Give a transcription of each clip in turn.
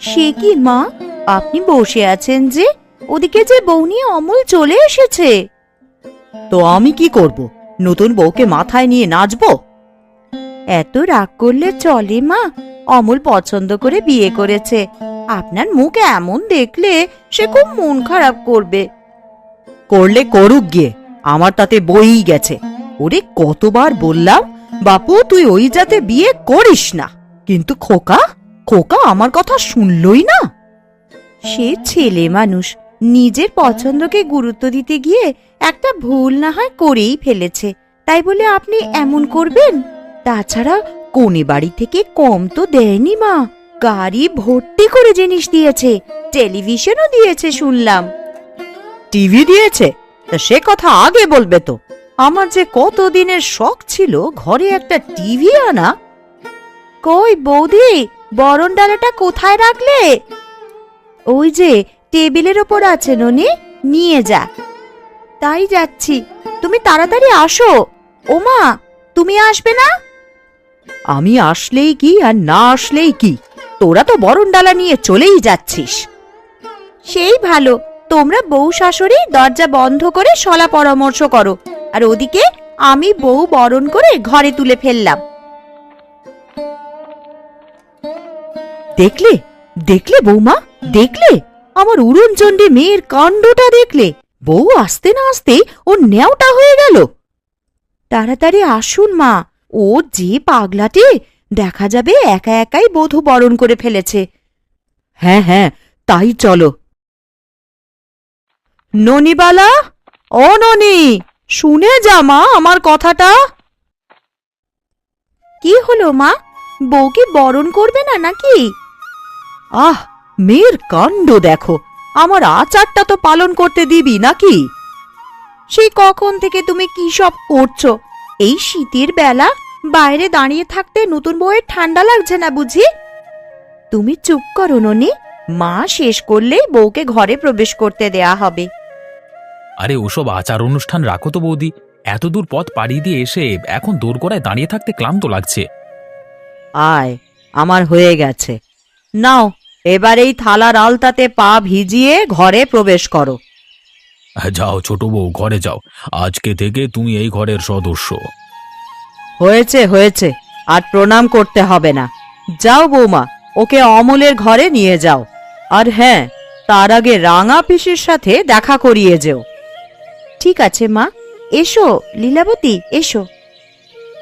সে কি মা? আপনি বসে আছেন যে ওদিকে যে বউ নিয়ে অমল চলে এসেছে। তো আমি কি করব? নতুন বউকে মাথায় নিয়ে নাচবো? এত রাগ করলে চলে মা। অমল পছন্দ করে বিয়ে করেছে। আপনার মুখ এমন দেখলে সে খুব মন খারাপ করবে। করলে করুক গিয়ে। আমার তাতে বইই গেছে। ওরে কতবার বললাম বাপু তুই ওই যাতে বিয়ে করিস না। কিন্তু খোকা খোকা আমার কথা শুনলই না। সে ছেলে মানুষ নিজের পছন্দকে গুরুত্ব দিতে গিয়ে একটা ভুল না হয় করেই ফেলেছে। তাই বলে আপনি এমন করবেন? তাছাড়া কোনে বাড়ি থেকে কম তো দেয়নি মা। গাড়ি ভর্তি করে জিনিস দিয়েছে টেলিভিশনও দিয়েছে শুনলাম। টিভি দিয়েছে? তা সে কথা আগে বলবে তো। আমার যে কতদিনের শখ ছিল ঘরে একটা টিভি আনা। কই বৌদি বরণ ডালাটা কোথায় রাখলে? ওই যে টেবিলের ওপর আছে ননি। নিয়ে যা। তাই যাচ্ছি। তুমি তাড়াতাড়ি আসো। ওমা তুমি আসবে না? আমি আসলেই কি আর না আসলেই কি? তোরা তো বরণ ডালা নিয়ে চলেই যাচ্ছিস। সেই ভালো। তোমরা বউ শাশুড়ি দরজা বন্ধ করে সলা পরামর্শ করো। আর ওদিকে আমি বউ বরণ করে ঘরে তুলে ফেললাম। দেখলে? দেখলে বৌমা? দেখলে? আমার উড়নচণ্ডী মেয়ের কাণ্ডটা দেখলে? বউ আসতে না আসতে ও ন্যাওটা হয়ে গেল। তাড়াতাড়ি আসুন, মা। ও যে পাগলাটে, দেখা যাবে একা একাই বধূ বরণ করে ফেলেছে। হ্যাঁ হ্যাঁ তাই চলো। ননিবালা? ও ননি, শুনে যা, মা, আমার কথাটা। কি হলো, মা? বউ কি বরণ করবে না নাকি? আহ মেয়ের কাণ্ড দেখো। আমার আচারটা তো পালন করতে দিবি নাকি? সেই কখন থেকে তুমি কি সব করছ? এই শীতের বেলা বাইরে দাঁড়িয়ে থাকতে নতুন বউয়ের ঠান্ডা লাগছে না বুঝি? তুমি চুপ করো ননি। মা শেষ করলেই বউকে ঘরে প্রবেশ করতে দেয়া হবে। আরে ওসব আচার অনুষ্ঠান রাখো তো বৌদি। এত দূর পথ পাড়ি দিয়ে এসে এখন দোরগোড়ায় দাঁড়িয়ে থাকতে ক্লান্ত লাগছে। আয় আমার হয়ে গেছে। নাও এবার এই থালার আলতাতে পা ভিজিয়ে ঘরে প্রবেশ করো। যাও ছোট বউ ঘরে যাও। আজকে থেকে তুমি এই ঘরের সদস্য। হয়েছে হয়েছে আর প্রণাম করতে হবে না। যাও বৌমা ওকে অমলের ঘরে নিয়ে যাও। আর হ্যাঁ তার আগে রাঙা পিসির সাথে দেখা করিয়ে যেও। ঠিক আছে মা। এসো লীলাবতী এসো।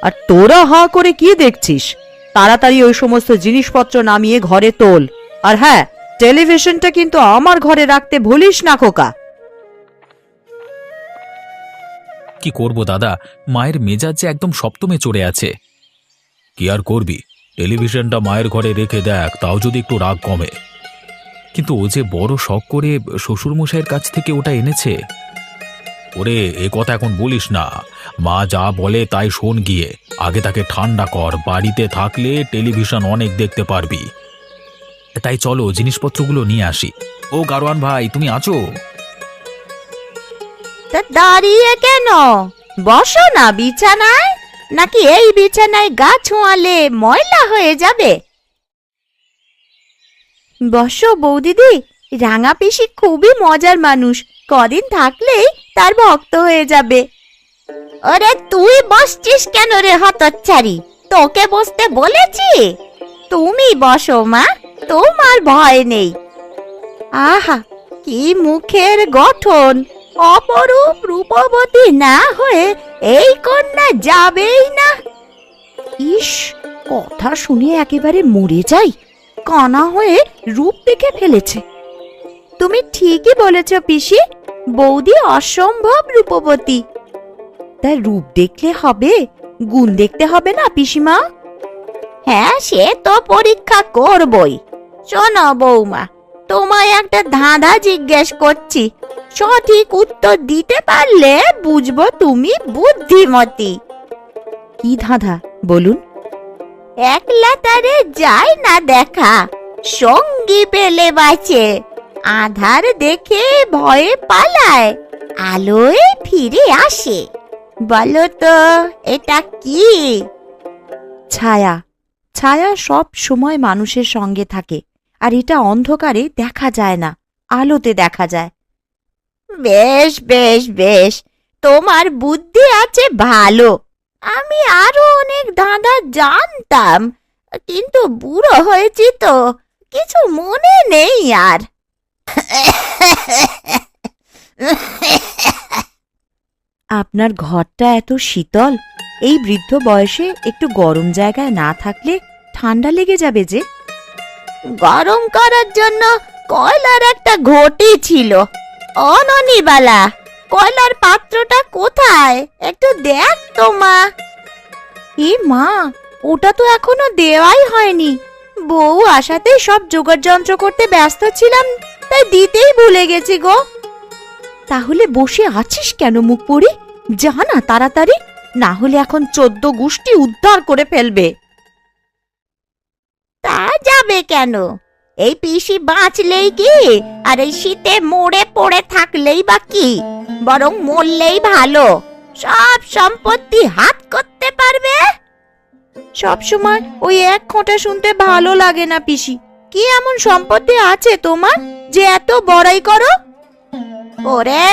আর তোরা হা করে কি দেখছিস? তাড়াতাড়ি ওই সমস্ত জিনিসপত্র নামিয়ে ঘরে তোল। আর হ্যাঁ টেলিভিশনটা কিন্তু আমার ঘরে রাখতে ভুলিস না, খোকা। কি করব দাদা? মায়ের মেজাজ যে একদম সপ্তমে চড়ে আছে। কি আর করবি? টেলিভিশনটা মায়ের ঘরে রেখে দেখ, তাও যদি একটু রাগ কমে। কিন্তু ও যে বড় শখ করে শ্বশুরমশাইয়ের কাছ থেকে ওটা এনেছে, ওরে, এ কথা এখন বলিস না। মা যা বলে তাই শোন গিয়ে, আগে তাকে ঠান্ডা কর, বাড়িতে থাকলে টেলিভিশন অনেক দেখতে পারবি। তাই চলো জিনিসপত্রগুলো নিয়ে আসি। ও গারোয়ান ভাই, তুমি আছো? তা দাঁড়িয়ে কেন? বসো না বিছানায়। নাকি এই বিছানায় গা ছোঁয়ালে ময়লা হয়ে যাবে? বসো বৌদিদি, রাঙা পিসি খুবই মজার মানুষ। কদিন থাকলেই তার ভক্ত হয়ে যাবে। ওরে তুই বসছিস কেন রে হতচ্ছারি? তোকে বসতে বলেছি। তুমি বসো, মা। তোমার ভয় নেই। আহা, কি মুখের গঠন? অপরূপ রূপবতী না হয়ে এই কন্যা যাবেই না। ইস, কথা শুনে একেবারে মরে যাই। কানা হয়ে রূপ দেখে ফেলেছে। তুমি ঠিকই বলেছ পিসি, বৌদি অসম্ভব রূপবতী। তার রূপ দেখলে হবে, গুণ দেখতে হবে না পিসিমা? হ্যাঁ সে তো পরীক্ষা করবই। শোনো বৌমা তোমায় একটা ধাঁধা জিজ্ঞেস করছি। সঠিক উত্তর দিতে পারলে বুঝব তুমি বুদ্ধিমতী। কি ধাঁধা বলুন? একলা তারে যায় না দেখা সঙ্গী পেলে বাঁচে। আধার দেখে ভয়ে পালায় আলোয় ফিরে আসে। বলো তো এটা কি? ছায়া ছায়া সব সময় মানুষের সঙ্গে থাকে। আর এটা অন্ধকারে দেখা যায় না, আলোতে দেখা যায়। বেশ বেশ বেশ, তোমার বুদ্ধি আছে ভালো। আমি আরও অনেক দাদা জানতাম, কিন্তু বুড়ো হয়েছি তো, কিছু মনে নেই আর। আপনার ঘরটা এত শীতল, এই বৃদ্ধ বয়সে একটু গরম জায়গায় না থাকলে ঠান্ডা লেগে যাবে যে। গরম করার জন্য কয়লার একটা ঘটি ছিল। অননিবালা কয়লার পাত্রটা কোথায়? একটু দেখ তো মা। এ মা, ওটা তো এখনও দেওয়াই হয়নি। বউ আসাতে সব জোগাড় যন্ত্র করতে ব্যস্ত ছিলাম, তাই দিতেই ভুলে গেছি গো। তাহলে বসে আছিস কেন মুখ পড়ি যা না তাড়াতাড়ি, না হলে এখন চোদ্দ গোষ্ঠী উদ্ধার করে ফেলবে। তা যাবে কেন? এই পিসি বাঁচলেই কি? আর এই শীতে মরে পড়ে থাকলেই বা কি? বরং মরলেই ভালো। সব সম্পত্তি হাত করতে পারবে? সব সময় ওই এক খোঁটা শুনতে ভালো লাগে না পিসি। কি এমন সম্পত্তি আছে তোমার যে এত বড়াই করো? ওরে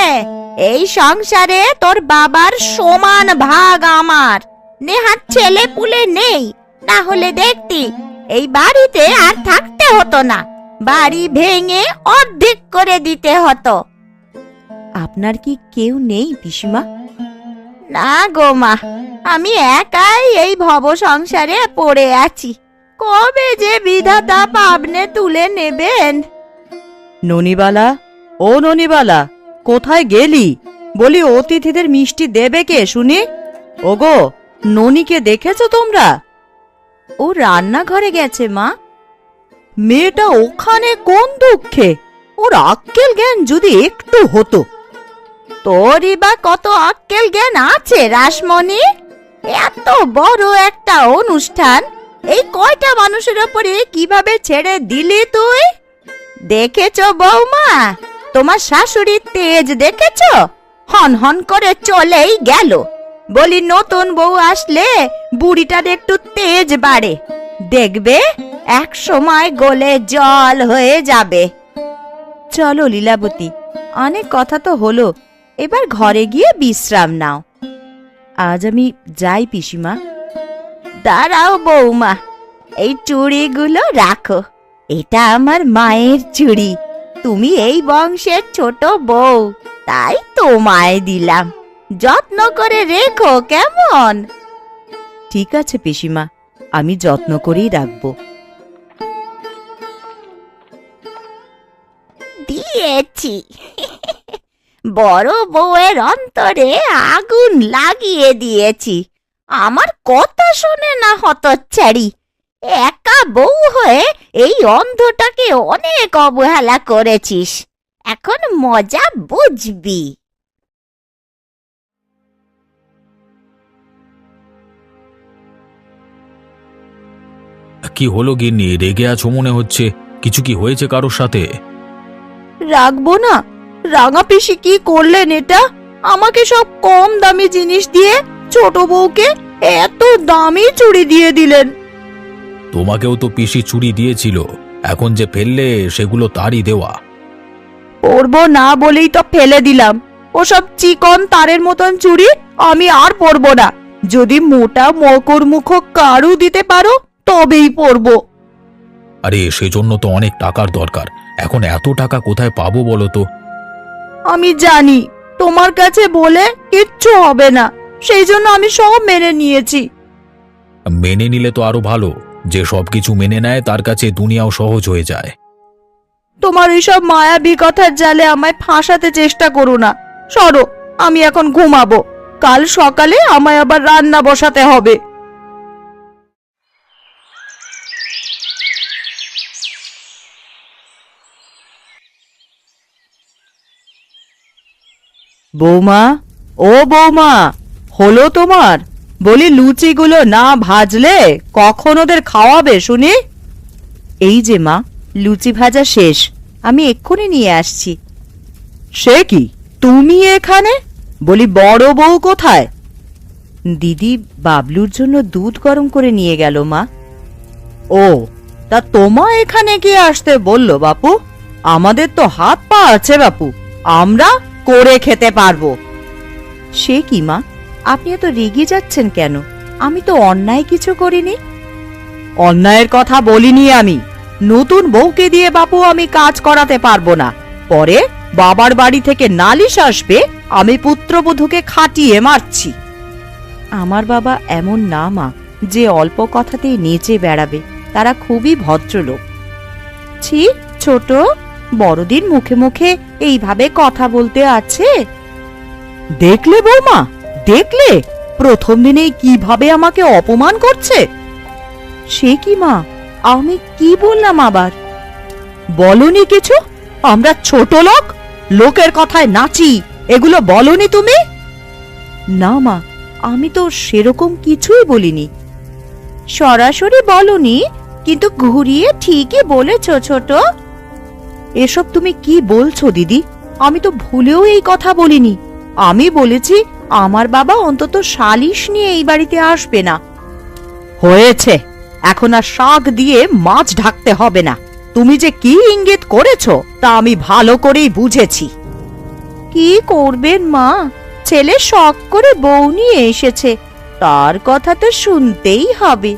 এই সংসারে তোর বাবার সমান ভাগ আমার। নেহাত ছেলে পুলে নেই। না হলে দেখতি এই বাড়িতে আর থাকতে হতো না। বাড়ি ভেঙে অর্ধেক করে দিতে হতো। আপনার কি কেউ নেই পিসিমা? না গো মা, আমি একাই এই ভব সংসারে পড়ে আছি। কবে যে বিধাতা পাবনে তুলে নেবেন? ননিবালা, ও ননিবালা, কোথায় গেলি? বলি অতিথিদের মিষ্টি দেবে কে শুনি? ওগো, ননিকে দেখেছ তোমরা? ও রান্নাঘরে গেছে, মা। মেয়েটা ওখানে কোন দুঃখে? ওর আক্কেল জ্ঞান যদি একটু হতো। তোরই বা কত আক্কেল জ্ঞান আছে, রাসমণি? এত বড় একটা অনুষ্ঠান। এই কয়টা মানুষের ওপরে কীভাবে ছেড়ে দিলি তুই? দেখেছ বৌমা, তোমার শাশুড়ির তেজ দেখেছ? হন হন করে চলেই গেল। বলি, নতুন বউ আসলে বুড়িটার একটু তেজ বাড়ে। দেখবে, এক সময় গলে জল হয়ে যাবে। চলো লীলাবতী, অনেক কথা তো হলো, এবার ঘরে গিয়ে বিশ্রাম নাও। আজ আমি যাই পিসিমা। দাঁড়াও বৌমা এই চুড়িগুলো রাখো। এটা আমার মায়ের চুড়ি। তুমি এই বংশের ছোট বউ, তাই তোমায় দিলাম। যত্ন করে রেখো, কেমন? ঠিক আছে পিসিমা, আমি যত্ন করেই রাখব। দিয়েছি। বড় বউয়ের অন্তরে আগুন লাগিয়ে দিয়েছি। আমার কথা শোনে না হতচ্ছাড়ি। একা বউ হয়ে এই অন্ধটাকে অনেক অবহেলা করেছিস। এখন মজা বুঝবি। কি হলো গিন্নি? রেগে আছো মনে হচ্ছে। কিছু কি হয়েছে কারোর সাথে? রাখব না। রাঙা পিসি কি করলেন এটা? আমাকে সব কম দামি জিনিস দিয়ে ছোট বউকে এত দামি চুড়ি দিয়ে দিলেন। তোমাকেও তো পিসি চুরি দিয়েছিল। এখন যে ফেললে সেগুলো তারই দেওয়া। পরবো না বলেই তো ফেলে দিলাম। ওসব চিকন তারের মতন চুড়ি আমি আর পরবো না। যদি মোটা মকর মুখ কারু দিতে পারো তবেই পরবো আরে সেজন্য তো অনেক টাকার দরকার। এখন এত টাকা কোথায় পাবো বলো তো? আমি জানি তোমার কাছে বলে কিচ্ছু হবে না। সেই জন্য আমি সব মেনে নিয়েছি। মেনে নিলে তো আরও ভালো। যে সবকিছু মেনে নেয় তার কাছে দুনিয়াও সহজ হয়ে যায়। তোমার এইসব মায়াবী কথার জালে আমায় ফাঁসাতে চেষ্টা করো না। সরো আমি এখন ঘুমাবো। কাল সকালে আমায় আবার রান্না বসাতে হবে। বৌমা, ও বৌমা, হলো তোমার? বলি, লুচিগুলো না ভাজলে কখন ওদের খাওয়াবে শুনি? এই যে মা, লুচি ভাজা শেষ, আমি এক্ষুনি নিয়ে আসছি। সে কি? তুমি এখানে? বলি, বড় বউ কোথায়? দিদি বাবলুর জন্য দুধ গরম করে নিয়ে গেল মা। ও, তা তোমা এখানে কি আসতে বলল বাপু? আমাদের তো হাত পা আছে বাপু। আমরা করে খেতে পারব। সে কি মা? আপনি এত রেগে যাচ্ছেন কেন? আমি তো অন্যায় কিছু করিনি। অন্যায়ের কথা বলিনি আমি। নতুন বউকে দিয়ে বাপু আমি কাজ করাতে পারব না। পরে বাবার বাড়ি থেকে নালিশ আসবে আমি পুত্রবধূকে খাটিয়ে মারছি। আমার বাবা এমন না মা যে অল্প কথাতেই নেচে বেড়াবে। তারা খুবই ভদ্রলোক। ছি ছোট। বড়দিন মুখে মুখে এইভাবে কথা বলতে আছে? দেখলে বৌমা, দেখলে? প্রথম দিনে কীভাবে আমাকে অপমান করছে? সে কি মা? আমি কি বললাম আবার? বলনি কিছু? আমরা ছোট লোক, লোকের কথায় নাচি, এগুলো বলনি তুমি? না মা, আমি তো সেরকম কিছুই বলিনি। সরাসরি বলনি, কিন্তু ঘুরিয়ে ঠিকই বলেছ ছোট। এসব তুমি কি বলছো, দিদি? আমি তো ভুলেও এই কথা বলিনি। আমি বলেছি, আমার বাবা অন্তত সালিশ নিয়ে এই বাড়িতে আসবে না। হয়েছে। এখন আর শাক দিয়ে মাছ ঢাকতে হবে না। তুমি যে কি ইঙ্গিত করেছ, তা আমি ভালো করেই বুঝেছি। কি করবেন, মা? ছেলে শখ করে বউ নিয়ে এসেছে। তার কথা তো শুনতেই হবে।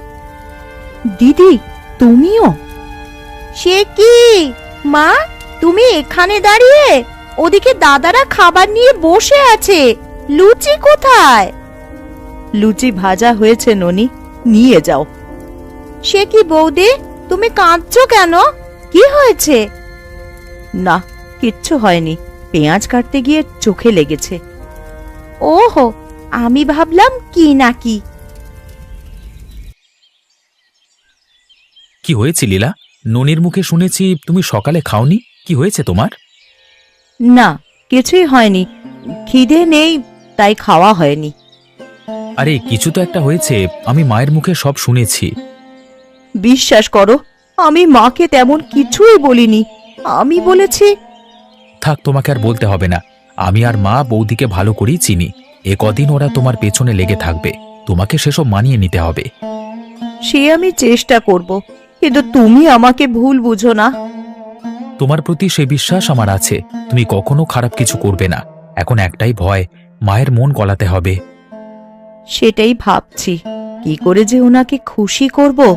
দিদি, তুমিও? সে কি? মা তুমি এখানে দাঁড়িয়ে ওদিকে দাদারা খাবার নিয়ে বসে আছে। লুচি কোথায়? লুচি ভাজা হয়েছে ননি। নিয়ে যাও। সে কি বৌদি তুমি কাঁদছো কেন? কি হয়েছে? না কিচ্ছু হয়নি। পেঁয়াজ কাটতে গিয়ে চোখে লেগেছে। ওহো আমি ভাবলাম কি নাকি? কি হয়েছে লীলা? ননির মুখে শুনেছি তুমি সকালে খাওনি। কি হয়েছে তোমার? না কিছুই হয়নি। খিদে নেই তাই খাওয়া হয়নি। আরে কিছু তো একটা হয়েছে। আমি মায়ের মুখে সব শুনেছি। বিশ্বাস করো আমি মাকে তেমন কিছুই বলিনি। আমি বলেছি থাক তোমাকে আর বলতে হবে না। আমি আর মা বৌদিকে ভালো করেই চিনি। এ কদিন ওরা তোমার পেছনে লেগে থাকবে। তোমাকে সেসব মানিয়ে নিতে হবে। সে আমি চেষ্টা করব। কিন্তু তুমি আমাকে ভুল বুঝো না। তোমার প্রতি সে বিশ্বাস আমার আছে। তুমি কখনো খারাপ কিছু করবে না। এখন একটাই ভয় মায়ের মন গলাতে হবে। সেটাই ভাবছি। কি করে যে ওনাকে খুশি করব?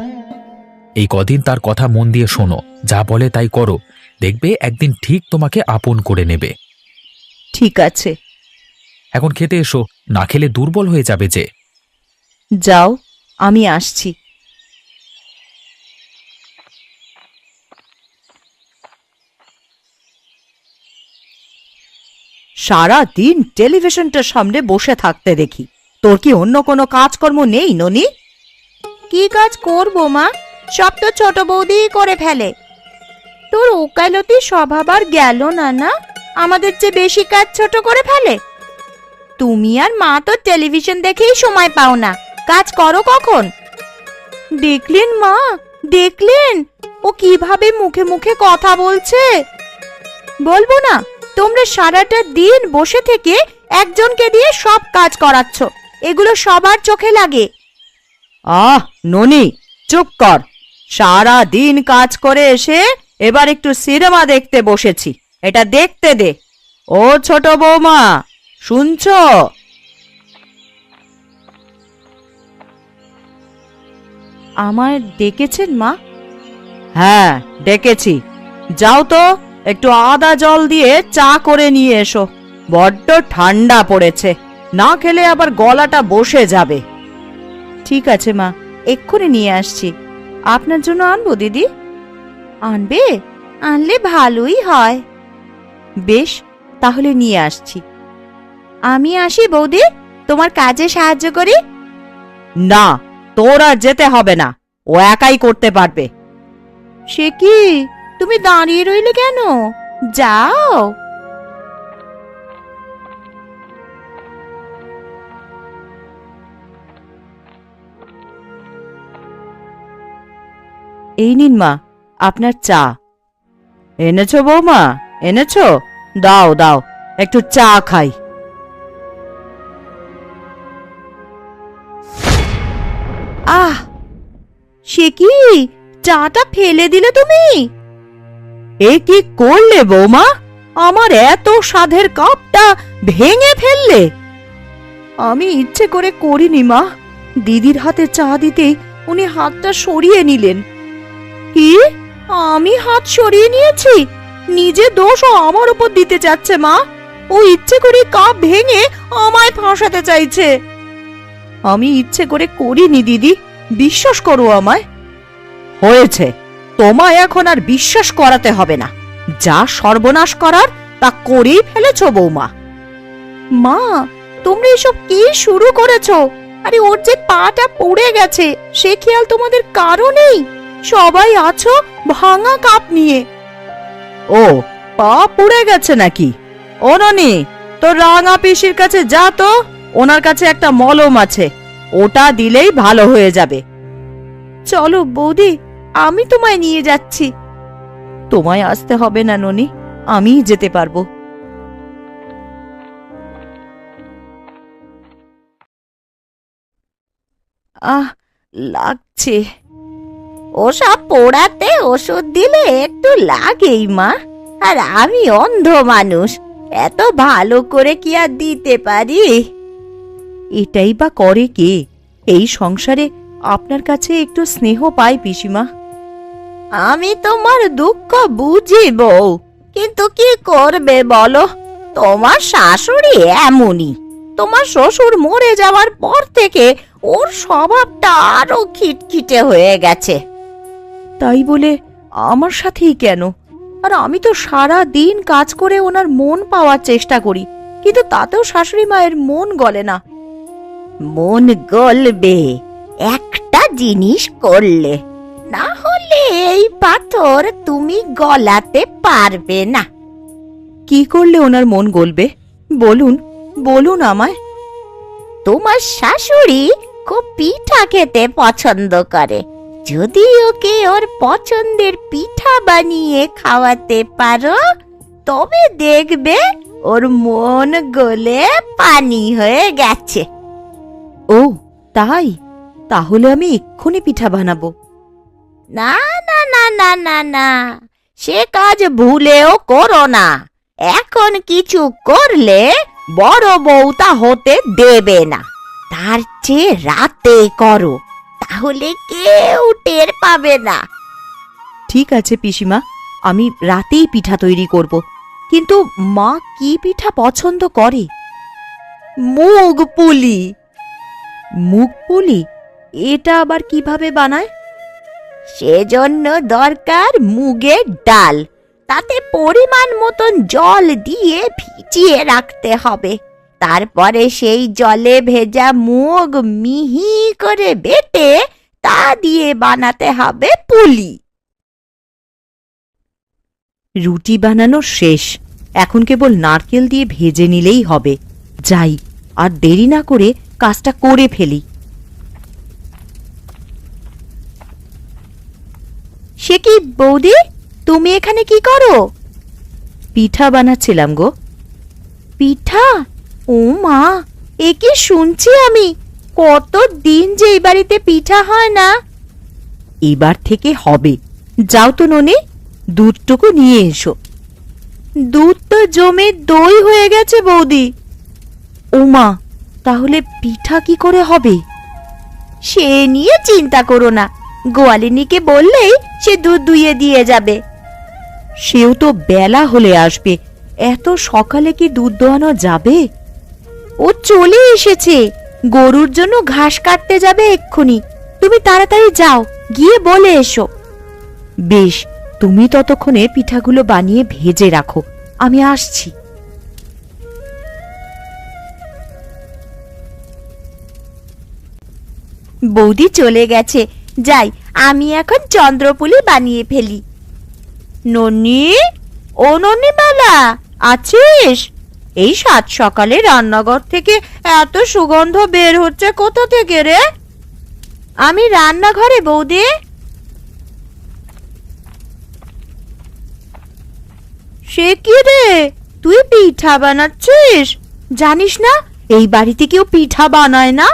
এই কদিন তার কথা মন দিয়ে শোনো। যা বলে তাই করো। দেখবে একদিন ঠিক তোমাকে আপন করে নেবে। ঠিক আছে। এখন খেতে এসো। না খেলে দুর্বল হয়ে যাবে যে। যাও আমি আসছি। সারা দিন টেলিভিশনটার সামনে বসে থাকতে দেখি। তোর কি অন্য কোনো কাজকর্ম নেই, ননি? কি কাজ করব, মা? সব তো ছোট বৌদিই করে ফেলে। তোর ওকালতি স্বভাব আর গেল না না? আমাদের চেয়ে বেশি কাজ ছোট করে ফেলে। তুমি আর মা তো টেলিভিশন দেখেই সময় পাও না। কাজ করো কখন? দেখলেন, মা? দেখলেন? ও কীভাবে মুখে মুখে কথা বলছে? বলব না তোমরা সারাটা দিন বসে থেকে একজনকে দিয়ে সব কাজ করাচ্ছ। এগুলো সবার চোখে লাগে। আহ ননি চুপ কর। সারা দিন কাজ করে এসে এবার একটু সিনেমা দেখতে বসেছি। এটা দেখতে দে। ও ছোট বৌমা শুনছো? আমায় ডেকেছেন মা? হ্যাঁ ডেকেছি। যাও তো। একটু আদা জল দিয়ে চা করে নিয়ে এসো। বড্ড ঠান্ডা পড়েছে। না খেলে আবার গলাটা বসে যাবে। ঠিক আছে, মা। এক্ষুনি নিয়ে আসছি। আপনার জন্য আনব, দিদি। আনবে? আনলে ভালোই হয়। বেশ, তাহলে নিয়ে আসছি। আমি আসি, বৌদি। তোমার কাজে সাহায্য করি? না, তোর আর যেতে হবে না। ও একাই করতে পারবে। সে কি? তুমি দাঁড়িয়ে রইলে কেন? যাও। এই নিন মা আপনার চা। এনেছো বৌমা? এনেছো? দাও দাও একটু চা খাই। আহ সে কি? চাটা ফেলে দিলে তুমি? এ কি করলে বৌমা? আমার এত সাধের কাপটা ভেঙে ফেললে। আমি ইচ্ছে করে করিনি, মা। দিদির হাতে চা দিতেই উনি হাতটা সরিয়ে নিলেন। কি? আমি হাত সরিয়ে নিয়েছি? নিজে দোষও আমার উপর দিতে চাচ্ছে মা। ও ইচ্ছে করে কাপ ভেঙে আমায় ফাঁসাতে চাইছে। আমি ইচ্ছে করে করিনি, দিদি। বিশ্বাস করো আমায়। হয়েছে। তোমায় এখন আর বিশ্বাস করাতে হবে না। যা সর্বনাশ করার তা করেই ফেলেছ বৌমা। মা তোমরা এসব কি শুরু করেছ? আরে ওর যে পাটা পড়ে গেছে সে খেয়াল তোমাদের কারও নেই? সবাই আছো ভাঙা কাপ নিয়ে। ও পা পড়ে গেছে নাকি? ও ননি তো রাঙা পিসির কাছে যা তো ওনার কাছে একটা মলম আছে ওটা দিলেই ভালো হয়ে যাবে। চলো বৌদি আমি তোমায় নিয়ে যাচ্ছি। তোমায় আসতে হবে না, ননি। আমিই যেতে পারব। আহ, লাগছে। ওসব পোড়াতে ওষুধ দিলে একটু লাগেই, মা। আর আমি অন্ধ মানুষ। এত ভালো করে কি আর দিতে পারি? এটাই বা করে কে? এই সংসারে আপনার কাছে একটু স্নেহ পাই পিসিমা। আমি তোমার দুঃখ বুঝি বউ কিন্তু কি করবে বলো? তোমার শাশুড়ি এমনই। তোমার শ্বশুর মরে যাওয়ার পর থেকে ওর স্বভাবটা আরও খিটখিটে হয়ে গেছে। তাই বলে আমার সাথেই কেন? আর আমি তো সারা দিন কাজ করে ওনার মন পাওয়ার চেষ্টা করি কিন্তু তাতেও শাশুড়ি মায়ের মন গলে না। মন গলবে একটা জিনিস করলে। না হলে এই পাথর তুমি গলাতে পারবে না। কি করলে ওনার মন গলবে? বলুন বলুন আমায়। তোমার শাশুড়ি খুব পিঠা খেতে পছন্দ করে। যদি ওকে ওর পছন্দের পিঠা বানিয়ে খাওয়াতে পারো তবে দেখবে ওর মন গলে পানি হয়ে গেছে। ও তাই? তাহলে আমি এক্ষুনি পিঠা বানাবো। না না না না না না। সে কাজ ভুলেও করো না। এখন কিছু করলে বড় বউটা হতে দেবে না। তার চেয়ে রাতে করো তাহলে কেউ টের পাবে না। ঠিক আছে পিসিমা আমি রাতেই পিঠা তৈরি করব। কিন্তু মা কি পিঠা পছন্দ করে? মুগ পুলি। মুগ পুলি? এটা আবার কীভাবে বানায়? সেজন্য দরকার মুগের ডাল। তাতে পরিমাণ মতন জল দিয়ে ভিজিয়ে রাখতে হবে। তারপরে সেই জলে ভেজা মুগ মিহি করে বেটে তা দিয়ে বানাতে হবে পুলি। রুটি বানানো শেষ। এখন কেবল নারকেল দিয়ে ভেজে নিলেই হবে। যাই, আর দেরি না করে কাজটা করে ফেলি। সে কি বৌদি? তুমি এখানে কি করো? পিঠা বানাচ্ছিলাম গো। পিঠা? ও মা, এ কি শুনছি আমি। কত দিন যে এই বাড়িতে পিঠা হয় না। এবার থেকে হবে। যাও তো ননি, দুধটুকু নিয়ে এসো। দুধ তো জমে দই হয়ে গেছে বৌদি। ওমা তাহলে পিঠা কি করে হবে? সে নিয়ে চিন্তা করো না। গোয়ালিনীকে বললেই সে দুধ দুইয়ে দিয়ে যাবে। সেও তো বেলা হলে আসবে। এত সকালে কি দুধ দোয়ানো যাবে? ও চলে এসেছে। গরুর জন্য ঘাস কাটতে যাবে এক্ষুনি। তুমি তাড়াতাড়ি যাও গিয়ে বলে এসো। বেশ তুমি ততক্ষণে পিঠাগুলো বানিয়ে ভেজে রাখো। আমি আসছি। বৌদি চলে গেছে। যাই, আমি এখন চন্দ্রপুলি বানিয়ে ফেলি। ননি ও ননি মালা আছিস? এই সাত সকালে রান্নাঘর থেকে এত সুগন্ধ বের হচ্ছে কোথা থেকে রে? আমি রান্নাঘরে, বৌদি। সে কি রে? তুই পিঠা বানাচ্ছিস? জানিস না, এই বাড়িতে কেউ পিঠা বানায় না?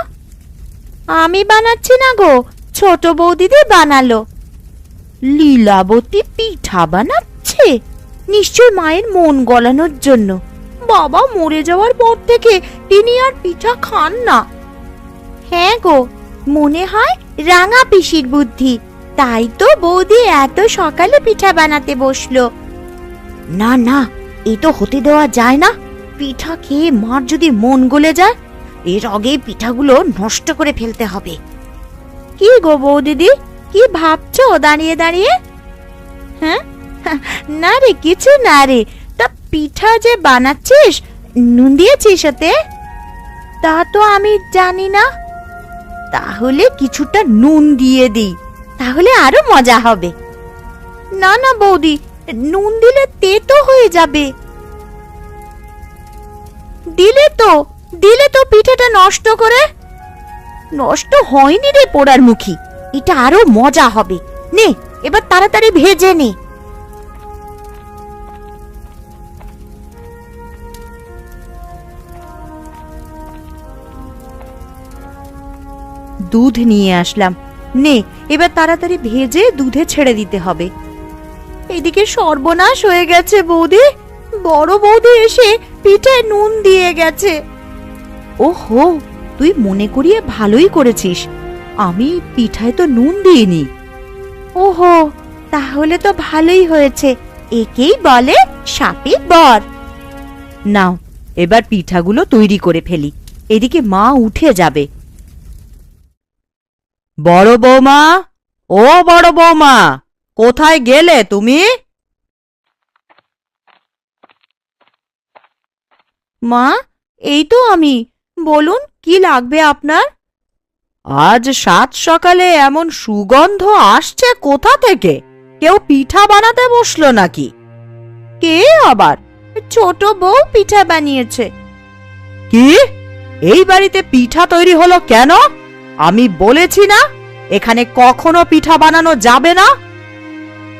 আমি বানাচ্ছি না গো ছোট বৌদিদি বানালো। লীলাবতী পিঠা বানাচ্ছে, নিশ্চয় মায়ের মন গলানোর জন্য। বাবা মরে যাওয়ার পর থেকে তিনি আর পিঠা খান না। হ্যাঁ গো, মনে হয় রাঙা পিসির বুদ্ধি। তাই তো বৌদি এত সকালে পিঠা বানাতে বসল। না না, এ তো হতে দেওয়া যায় না। পিঠা খেয়ে মার যদি মন গলে যায়, এর আগে পিঠাগুলো নষ্ট করে ফেলতে হবে। কি গো বৌদিদি? কি ভাবছ দাঁড়িয়ে দাঁড়িয়ে? হ্যাঁ? না রে, কিছু না রে। তা পিঠা যে বানাচ্ছিস, নুন দিয়েছিস ওতে তা তো আমি জানি না। তাহলে কিছুটা নুন দিয়ে দিই, তাহলে আরও মজা হবে। না না বৌদি, নুন দিলে তেতো হয়ে যাবে। দিলে তো দিলে তো পিঠাটা নষ্ট করে নষ্ট হয়নি রে পোড়ার মুখী। এটা আরও মজা হবে। নে, এবার তাড়াতাড়ি ভেজে নে। দুধ নিয়ে আসলাম। নে, এবার তাড়াতাড়ি ভেজে দুধে ছেড়ে দিতে হবে। এদিকে সর্বনাশ হয়ে গেছে বৌদি। বড় বৌদি এসে পিঠায় নুন দিয়ে গেছে। ওহো তুই মনে করিয়ে ভালোই করেছিস। আমি পিঠায় তো নুন দিইনি। ওহো, তাহলে তো ভালোই হয়েছে। একেই বলে সাপে বর। নাও, এবার পিঠাগুলো তৈরি করে ফেলি। এদিকে মা উঠে যাবে। বড় বৌমা, ও বড় বৌমা, কোথায় গেলে তুমি? মা, এই তো আমি। বলুন, কি লাগবে আপনার? আজ সাত সকালে এমন সুগন্ধ আসছে কোথা থেকে? কেউ পিঠা বানাতে বসল নাকি? কে আবার? ছোট বউ পিঠা বানিয়েছে। কি? এই বাড়িতে পিঠা তৈরি হলো কেন? আমি বলেছি না, এখানে কখনো পিঠা বানানো যাবে না।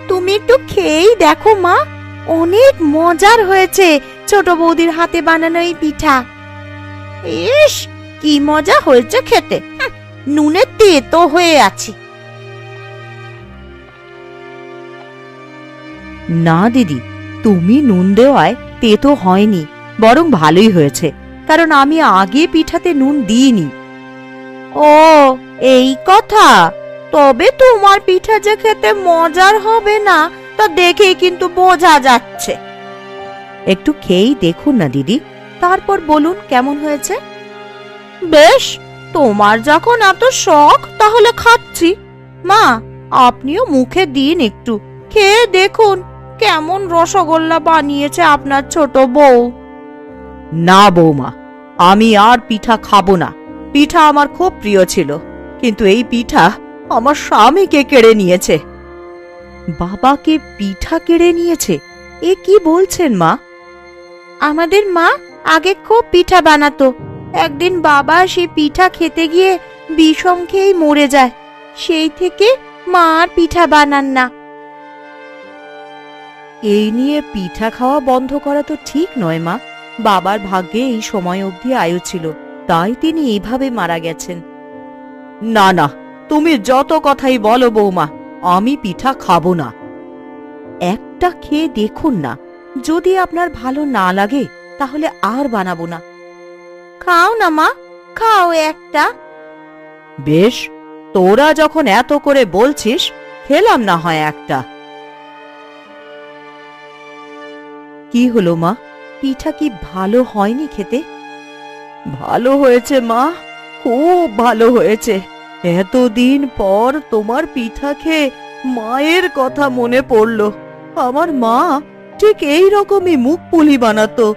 তুমি একটু খেয়েই দেখো মা, অনেক মজার হয়েছে ছোট বৌদির হাতে বানানো এই পিঠা। ইস, কি মজা হয়েছে খেতে। নুনে তেতো হয়ে আছে। না, দিদি, তুমি নুন দেওয়ায় তেতো হয়নি, বরং ভালোই হয়েছে, কারণ আমি আগে পিঠাতে নুন দিইনি। ও, এই কথা? তবে তোমার পিঠা যে খেতে মজার হবে না, তা দেখেই কিন্তু বোঝা যাচ্ছে। একটু খেয়েই দেখুন না, দিদি। তারপর বলুন কেমন হয়েছে? বেশ তোমার যখন এত শখ তাহলে খাচ্ছি। মা আপনিও মুখে দিন একটু। খেয়ে দেখুন কেমন রসগোল্লা বানিয়েছে আপনার ছোট বউ। না বৌমা আমি আর পিঠা খাব না। পিঠা আমার খুব প্রিয় ছিল কিন্তু এই পিঠা আমার স্বামীকে কেড়ে নিয়েছে। বাবাকে পিঠা কেড়ে নিয়েছে? এ কি বলছেন মা? আমাদের মা আগে খুব পিঠা বানাতো। একদিন বাবা সেই পিঠা খেতে গিয়ে বিষম খেয়েই মরে যায়। সেই থেকে মা আর পিঠা বানান না। এই নিয়ে পিঠা খাওয়া বন্ধ করা তো ঠিক নয় মা। বাবার ভাগ্যে এই সময় অবধি আয়ু ছিল, তাই তিনি এইভাবে মারা গেছেন। না না, তুমি যত কথাই বলো বৌমা, আমি পিঠা খাব না। একটা খেয়ে দেখুন না, যদি আপনার ভালো না লাগে তাহলে আর বানাবো না। খাও না মা, খাও একটা। বেশ, তোরা যখন এত করে বলছিস, খেলাম না হয় একটা। কি হলো মা? পিঠা কি ভালো হয়নি খেতে? ভালো হয়েছে মা, খুব ভালো হয়েছে। এতদিন পর তোমার পিঠা খেয়ে মায়ের কথা মনে পড়ল। আমার মা ঠিক এই রকমই মুখ পুলি বানাতো।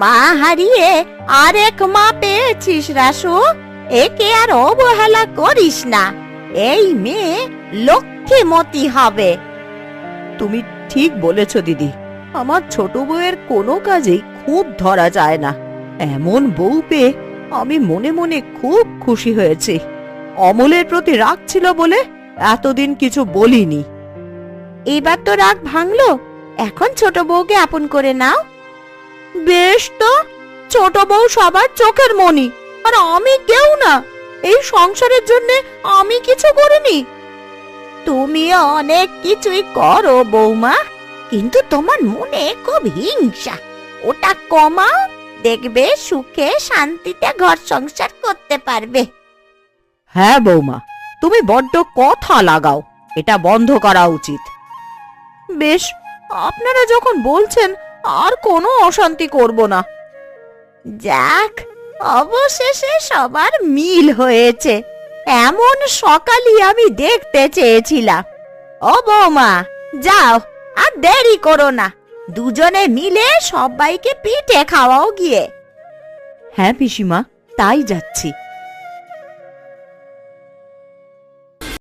মা হারিয়ে আরেক মা পেয়েছিস রাসু। একে আর অবহেলা করিস না। এই মেয়ে লক্ষ্মীমতি হবে। তুমি ঠিক বলেছ দিদি। আমার ছোট বউয়ের কোনো কাজেই খুব ধরা যায় না। এমন বউ পেয়ে আমি মনে মনে খুব খুশি হয়েছি। অমলের প্রতি রাগ ছিল বলে এতদিন কিছু বলিনি। এবার তো রাগ ভাঙলো। এখন ছোট বউকে আপন করে নাও। বেশ তো ছোট বউ সবার চোখের মনি আর আমি কেউ না। এই সংসারের জন্য আমি কিছু করিনি। তুমি অনেক কিছুই করো বৌমা কিন্তু তোমার মনে খুব হিংসা। ওটা কমাও দেখবে সুখে শান্তিতে ঘর সংসার করতে পারবে। হ্যাঁ বৌমা তুমি বড্ড কথা লাগাও এটা বন্ধ করা উচিত। বেশ আপনারা যখন বলছেন আর কোনো অশান্তি করব না। যাক, অবশেষে সবার মিল হয়েছে। এমন সকালই আমি দেখতে চেয়েছিলাম। ও বৌমা, যাও, আর দেরি করো না। দুজনে মিলে সবাইকে পিঠে খাওয়াও গিয়ে। হ্যাঁ পিসিমা, তাই যাচ্ছি।